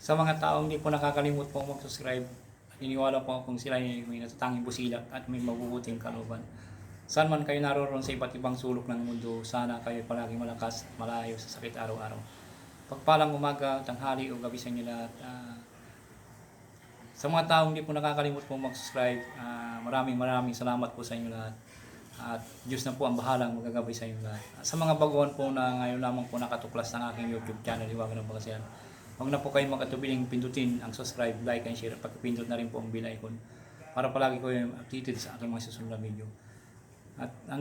Sa mga taong hindi po nakakalimut po mag-subscribe, iniwala po akong sila ay may natatanging busilak at may mabubuting kalooban. Saan man kayo naroon sa iba't ibang sulok ng mundo, sana kayo palagi malakas at malayo sa sakit araw-araw. Pagpalang umaga, tanghali o gabi sa inyo lahat. Ah, sa mga taong hindi po nakakalimut po mag-subscribe, ah, maraming maraming salamat po sa inyo lahat. At Diyos na po ang bahalang magagabay sa inyo lahat. At sa mga baguhan po na ngayon lamang po nakatuklas ng aking YouTube channel, Iwagan ng Pagkasiyan, huwag na po kayong magkatubiling pindutin ang subscribe, like, and share. Pagpindot na rin po ang bell icon para palagi ko yung updated sa aking mga susunod na video. At ang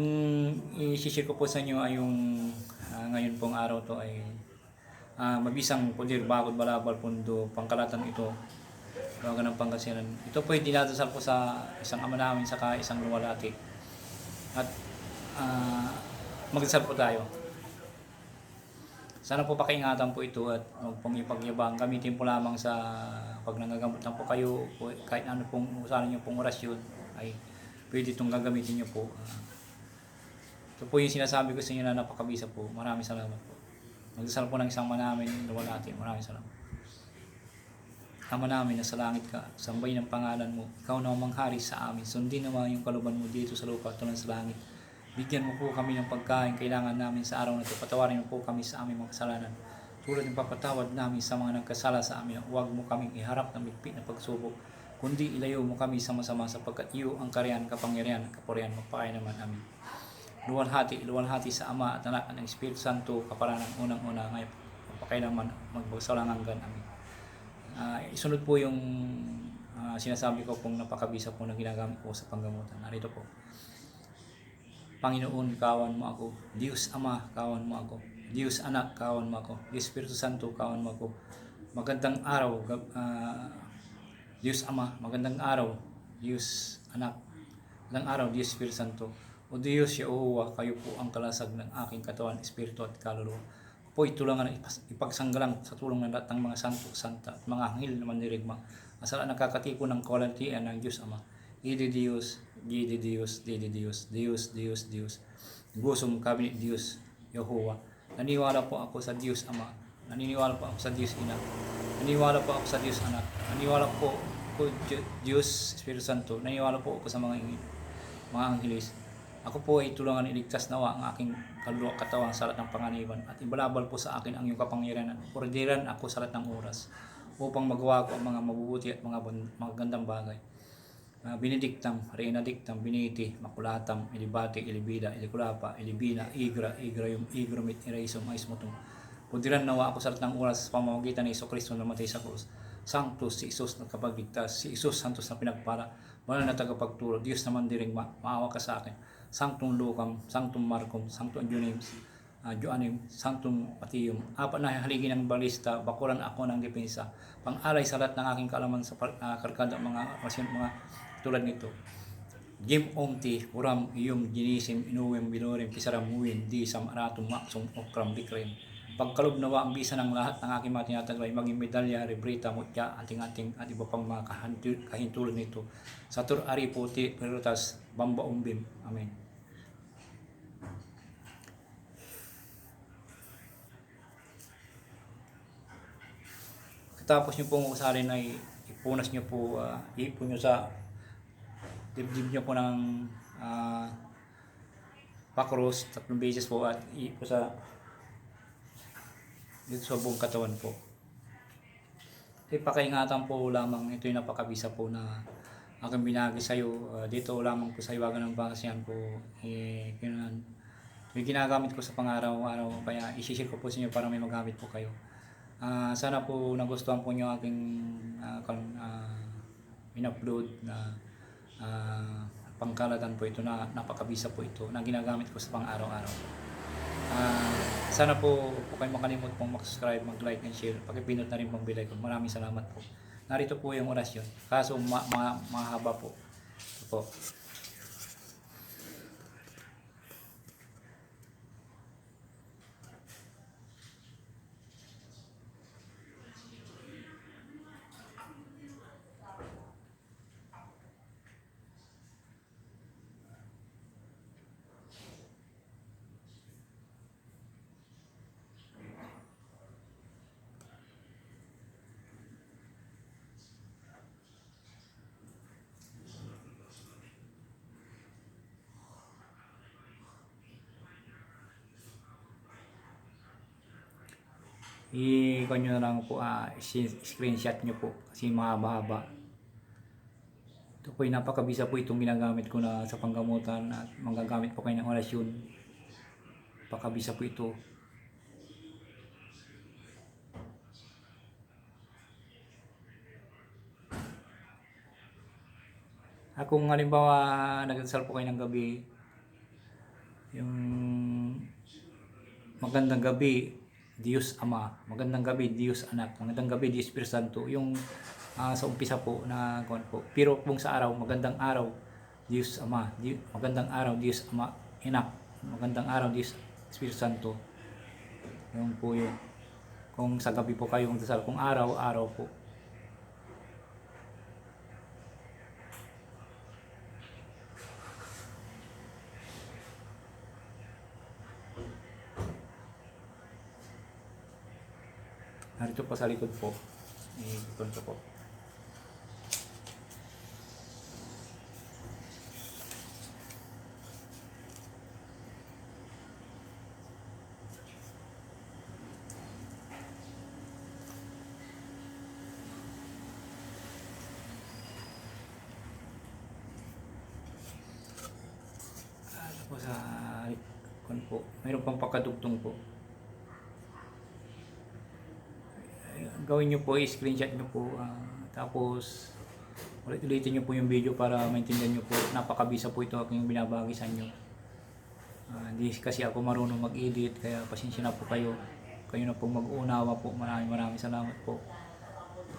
i-share ko po sa inyo ay yung ah, ngayon pong araw to ay ah, mabisang pudir, bagod, balabal, pundo, pangkalatan ito. Iwagan ng Pangasinan. Ito po ay dinadasal ko sa isang ama namin saka isang luwalati. At ah, magdasal po tayo. Sana po pakiingatan po ito at huwag pong ipagyabang. Gamitin po lamang sa pag nangagamot lang po kayo, kahit ano pong usalan niyo pong orasyon, ay pwede itong gagamitin niyo po. Ah, ito po yung sinasabi ko sa inyo na napakabisa po. Maraming salamat po. Magdasal po ng isang manamin, luwalati. Maraming salamat. Ama namin na sa langit ka, sambay ng pangalan mo. Ikaw na ang manghari sa amin. Sundin naman yung kaluban mo dito sa lupa tulad sa langit. Bigyan mo po kami ng pagkain kailangan namin sa araw na ito. Patawarin mo po kami sa aming mga kasalanan. Tulad ng papatawad namin sa mga nagkasala sa amin. Huwag mo kaming iharap ng bigpit na pagsubok. Kundi ilayo mo kami sa masama sapagkat iyo ang karyan, kapangyarihan, at kapurihan. Magpakain naman amin. Luwalhati, luwalhati sa Ama at Anak at ng Espiritu Santo, kaparanang unang-una ngayon. Magpakain naman, magbagsalang hanggan. Amin. Ah, isunod po yung ah, sinasabi ko pong napakabisa po na ginagamit ko sa panggamutan. Narito po. Panginoon, kawan mo ako. Diyos Ama, kawan mo ako. Diyos Anak, kawan mo ako. Diyos Espiritu Santo, kawan mo ako. Magandang araw, ah, Diyos Ama. Magandang araw, Diyos Anak. Magandang araw, Diyos Espiritu Santo. O Diyos, Yahuwa, kayo po ang kalasag ng aking katawan, Espiritu at kaluluwa po itulangan ng ipas- ipagsanggalang sa tulong ng lahat ng mga santo, santa at mga anghel na mandirigma. Asala nakakatiko ng kawalantian ng Diyos Ama. Ide Dios, Gide Dios, Dede Dios, Dios, Dios, Dios. Gusong kabinet Dios, Yahuwa. Naniwala po ako sa Diyos Ama. Naniniwala po ako sa Diyos Ina. Naniniwala po ako sa Diyos Anak. Naniniwala po ako Di- Diyos Espiritu Santo. Naniniwala po ako sa mga ingin, mga anghelis. Ako po ay tulungan iligtas nawa ang aking kaluluwa katawan sa lahat ng panganiban at ibalabal po sa akin ang iyong kapangyarihan at ordiran ako sa lahat ng oras upang magawa ko ang mga mabubuti at mga magagandang bagay. Uh, Benedictam, Reynadictam, Biniti, Makulatam, Ilibati, Ilibida, Ilikulapa, Ilibina, Igra, Igrayum, Igrumit, Iraisum, Aismutum. Pudiran nawa ako sa ng oras sa pamamagitan ni Iso Kristo na matay sa krus. Sanctus, si Isus na kapagligtas, si Isus Santos na pinagpala, wala na tagapagturo, Diyos naman diring ma maawa ka sa akin. Sanctum Lucam, Sanctum Marcum, Sanctum Joanim, uh, Joanim, Sanctum Patium. Apat na haligi ng balista, bakuran ako ng depensa. Pang-alay sa lahat ng aking kaalaman sa uh, karkada mga pasyon, mga tulad nito. Jim Omti, Uram, Iyum, Ginisim, Inuwem, Bilorim, Kisaram, Muwin, Di, Sam, Aratum, Maksum, Okram, Bikrim. Pagkalob nawa ang bisa ng lahat ng aking mga tinataglay, maging medalya, rebrita, mutya, ating-ating at iba pang mga kahintulad nito. Sa Tur Ari Puti, Perutas, Bamba Umbim. Amen. Tapos nyo pong usarin ay ipunas nyo po, ah, ipon nyo sa dibdib nyo po ng uh, pakros, tatlong beses po at ipo sa dito sa buong katawan po. Ito pakaingatan po lamang, ito yung napakabisa po na aking binagi sa iyo. dito lamang po sa iwagan ng bangkasyan po. Eh, yun, yung ginagamit ko sa pangaraw-araw, kaya isishare ko po sa inyo para may magamit po kayo. Ah, sana po nagustuhan po niyo aking uh, in-upload na ah, pangkalatan po ito na napakabisa po ito na ginagamit ko sa pang-araw-araw. Ah, sana po po kayo makalimot pong mag-subscribe, mag-like and share. Pakipindot na rin pong bell icon. Maraming salamat po. Narito po yung orasyon. Kaso ma- ma- mahaba po. Ito po. I-kon nyo na lang po, ah, si- screenshot nyo po kasi mahaba-haba. Ito po, napakabisa po itong ginagamit ko na sa panggamutan at magagamit po kayo ng orasyon. Napakabisa po ito. At kung halimbawa nagdasal po kayo ng gabi, yung magandang gabi, Diyos Ama, magandang gabi, Diyos Anak, magandang gabi, Diyos Espiritu Santo, yung ah, sa umpisa po na kuwan po. Pero kung sa araw, magandang araw, Diyos Ama, Di- magandang araw, Diyos Ama, Anak, magandang araw, Diyos Espiritu Santo. Yung po yun. Kung sa gabi po kayo magdasal, kung araw, araw po. Po sa likod po. I-ikon ko po. Po sa ikon po. Mayroon pang pakadugtong po. Gawin nyo po, i-screenshot nyo po. ah, tapos, ulit-ulitin nyo po yung video para maintindihan nyo po. Napakabisa po ito aking binabagi sa inyo. Ah, Hindi kasi ako marunong mag-edit, kaya pasensya na po kayo. Kayo na po mag-uunawa po. Maraming maraming salamat po.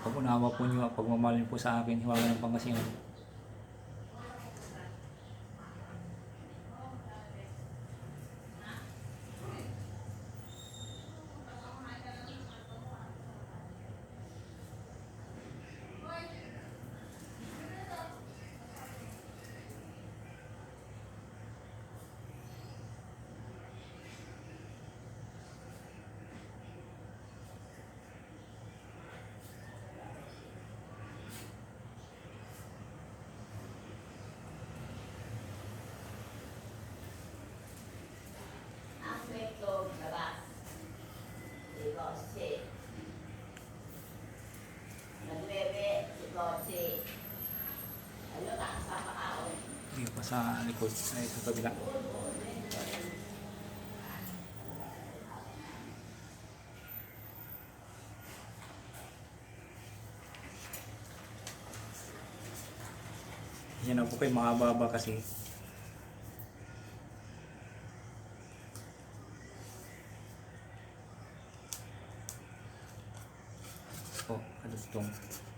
Pag-unawa po nyo pagmamahal nyo po sa akin, hiwala ng pangasinan. Sa likod, ay sa kabila. Yan na po kayo mahaba kasi. Oh, kadugtong. Ah,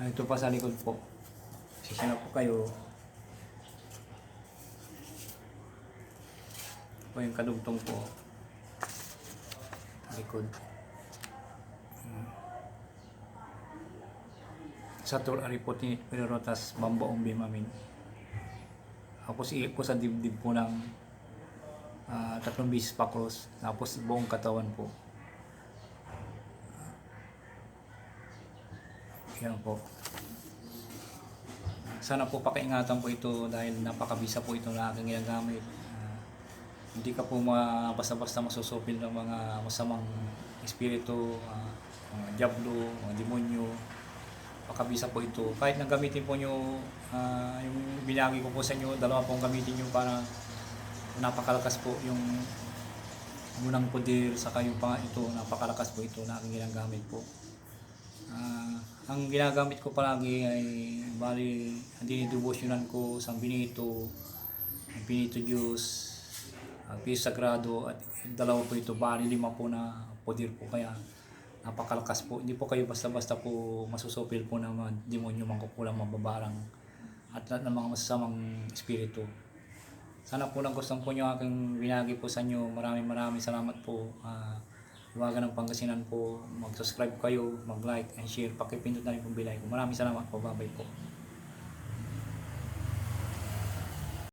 Ito pa sa likod po. Sisya na po kayo. Ito po yung kadugtong po. Likod. Sa tur aripoti perotas bamba umbi mamin. Ako si ko sa dibdib po ng ah, tatlong bisis pa cross. Tapos buong katawan po. Yan po. Sana po pakiingatan po ito dahil napakabisa po ito na aking ginagamit. Ah, hindi ka po basta-basta masusupil ng mga masamang espiritu, ah, mga diablo, mga demonyo. Pakabisa po ito. Kahit nang gamitin po nyo, ah, yung binagi ko po sa inyo, dalawa pong gamitin nyo para napakalakas po yung unang poder sa kayo pa ito, napakalakas po ito na aking ginagamit po. Ah, ang ginagamit ko palagi ay bali ang dinidebosyonan ko sa Benito, ang Benito Diyos, ang Pio Sagrado at dalawa po ito, bali lima po na poder po kaya napakalakas po. Hindi po kayo basta-basta po masusupil po ng mga demonyo, mangkukulang, mababarang at lahat ng mga masasamang espiritu. Sana po nagustuhan po nyo aking binagi po sa inyo. Maraming maraming salamat po. Uh, Iwagan ng Pangasinan po. Mag-subscribe kayo, mag-like and share. Pakipindot na rin po bilay ko. Maraming salamat po. Bye-bye po.